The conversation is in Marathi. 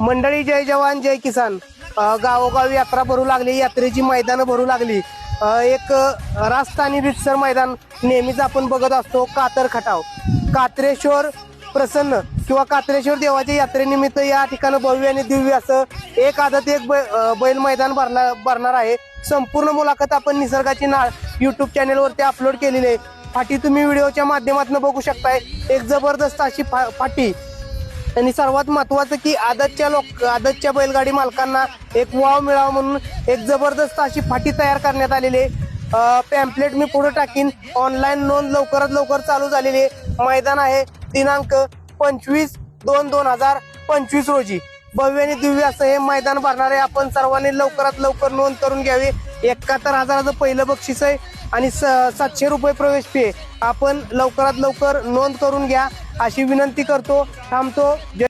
मंडळी जय जवान जय किसान. गावोगावी यात्रा भरू लागली यात्रेची मैदानं भरू लागली. एक रास्ता रास्त आणि रितसर मैदान नेहमीच आपण बघत असतो कातर खटाव. कात्रेश्वर प्रसन्न किंवा कात्रेश्वर देवाच्या यात्रेनिमित्त या ठिकाणी भव्य आणि दिव्य असं एक आदत एक बैल मैदान भरणार भरणार आहे. संपूर्ण मुलाखत आपण निसर्गाची नाळ युट्यूब चॅनेलवरती अपलोड केलेली आहे. फाटी तुम्ही व्हिडिओच्या माध्यमातून बघू शकताय. एक जबरदस्त अशी फा- फाटी आणि सर्वात महत्वाचं की आदतच्या लोक आदतच्या बैलगाडी मालकांना एक वाव मिळावा म्हणून एक जबरदस्त अशी फाटी तयार करण्यात आलेली आहे. पॅम्पलेट मी पुढे टाकीन. ऑनलाईन नोंद लवकरात लवकर चालू झालेली आहे. मैदान आहे. दिनांक पंचवीस दोन दोन हजार पंचवीस रोजी. भव्य आणि दिव्य असं हे मैदान भरणार आहे. आपण सर्वांनी लवकरात लवकर नोंद करून घ्यावी. एकाहत्तर हजाराचं पहिलं बक्षीस आहे. आणि स- सातशे रुपये प्रवेश फी आहे. आपण लवकरात लवकर नोंद करून घ्या. अशी विनंती करतो. थांबतो.